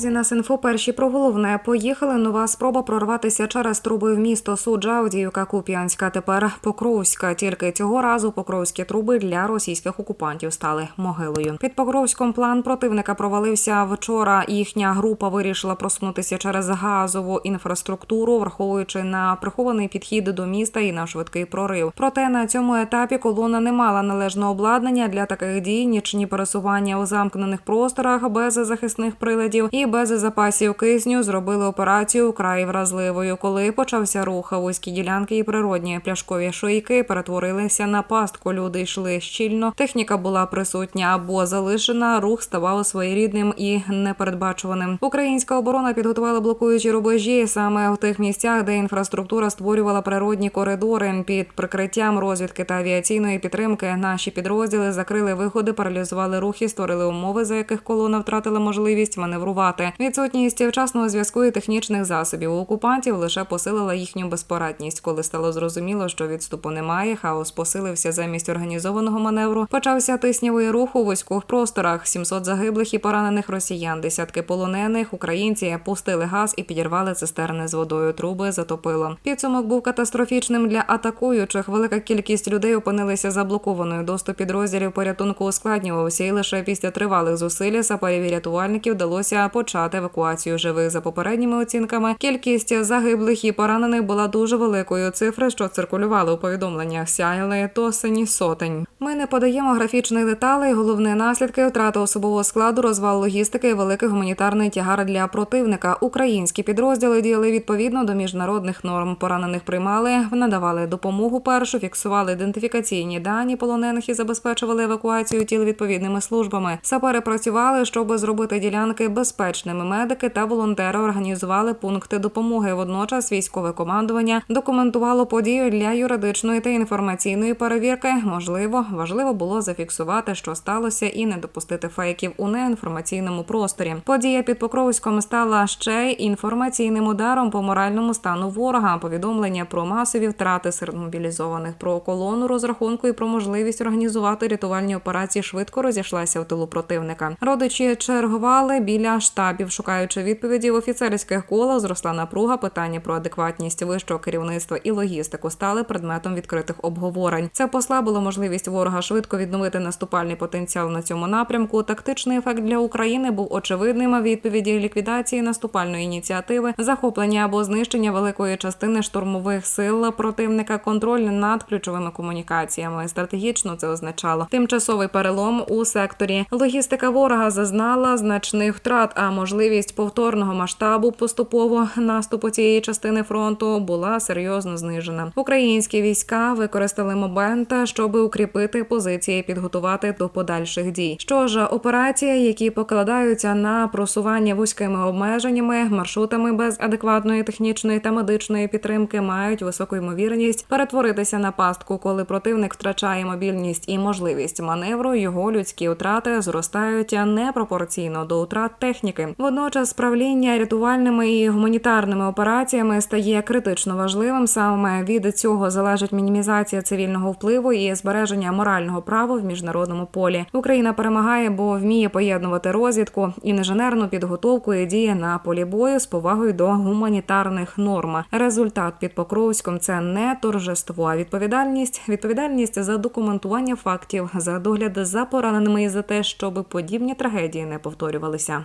Друзі, на Синфо перші про головне поїхали. Нова спроба прорватися через труби в місто суджа Авдіївка Куп'янська. Тепер Покровська. Тільки цього разу покровські труби для російських окупантів стали могилою. Під Покровськом план противника провалився вчора. Їхня група вирішила просунутися через газову інфраструктуру, враховуючи на прихований підхід до міста і на швидкий прорив. Проте на цьому етапі колона не мала належного обладнання для таких дій, нічні пересування у замкнених просторах без захисних приладів і без запасів кисню зробили операцію вкрай вразливою. Коли почався рух, вузькі ділянки і природні пляшкові шийки перетворилися на пастку. Люди йшли щільно. Техніка була присутня або залишена. Рух ставав своєрідним і непередбачуваним. Українська оборона підготувала блокуючі рубежі саме в тих місцях, де інфраструктура створювала природні коридори під прикриттям розвідки та авіаційної підтримки. Наші підрозділи закрили виходи, паралізували рухи, створили умови, за яких колона втратила можливість маневрувати. Відсутність вчасного зв'язку і технічних засобів у окупантів лише посилила їхню безпорадність. Коли стало зрозуміло, що відступу немає, хаос посилився замість організованого маневру. Почався тиснявий рух у вузьких просторах. 700 загиблих і поранених росіян, десятки полонених. Українці пустили газ і підірвали цистерни з водою. Труби затопило. Підсумок був катастрофічним для атакуючих. Велика кількість людей опинилися заблокованою. Доступ підрозділів порятунку ускладнювався, і лише після тривалих зусиль саперів і рятувальників вдалося почати евакуацію живих. За попередніми оцінками, кількість загиблих і поранених була дуже великою. Цифри, що циркулювали у повідомленнях, сяяли то сині сотень. Ми не подаємо графічних деталей. Головні наслідки втрати особового складу, розвал логістики і великий гуманітарний тягар для противника. Українські підрозділи діяли відповідно до міжнародних норм. Поранених приймали, надавали допомогу першу, фіксували ідентифікаційні дані полонених і забезпечували евакуацію тіл відповідними службами. Сапери працювали, щоб зробити ділянки безпечними. Медики та волонтери організували пункти допомоги. Водночас військове командування документувало подію для юридичної та інформаційної перевірки. Можливо, важливо було зафіксувати, що сталося, і не допустити фейків у неінформаційному просторі. Подія під Покровськом стала ще інформаційним ударом по моральному стану ворога. Повідомлення про масові втрати серед мобілізованих, про колону розрахунку і про можливість організувати рятувальні операції швидко розійшлася в тилу противника. Родичі чергували біля штабів, шукаючи відповіді в офіцерських колах. Зросла напруга. Питання про адекватність вищого керівництва і логістику стали предметом відкритих обговорень. Це послабило можливість ворога швидко відновити наступальний потенціал на цьому напрямку. Тактичний ефект для України був очевидним. Відповіді ліквідації наступальної ініціативи, захоплення або знищення великої частини штурмових сил противника, контроль над ключовими комунікаціями. Стратегічно це означало тимчасовий перелом у секторі. Логістика ворога зазнала значних втрат, а можливість повторного масштабу поступово наступу цієї частини фронту була серйозно знижена. Українські війська використали момент, щоб укріпити позиції, і підготувати до подальших дій. Що ж, операції, які покладаються на просування вузькими обмеженнями, маршрутами без адекватної технічної та медичної підтримки, мають високу ймовірність перетворитися на пастку, коли противник втрачає мобільність і можливість маневру. Його людські втрати зростають непропорційно до втрат техніки. Водночас справління рятувальними і гуманітарними операціями стає критично важливим. Саме від цього залежить мінімізація цивільного впливу і збереження морального права в міжнародному полі. Україна перемагає, бо вміє поєднувати розвідку, інженерну підготовку і діє на полі бою з повагою до гуманітарних норм. Результат під Покровськом це не торжество, а відповідальність. Відповідальність за документування фактів, за догляд за пораненими і за те, щоб подібні трагедії не повторювалися.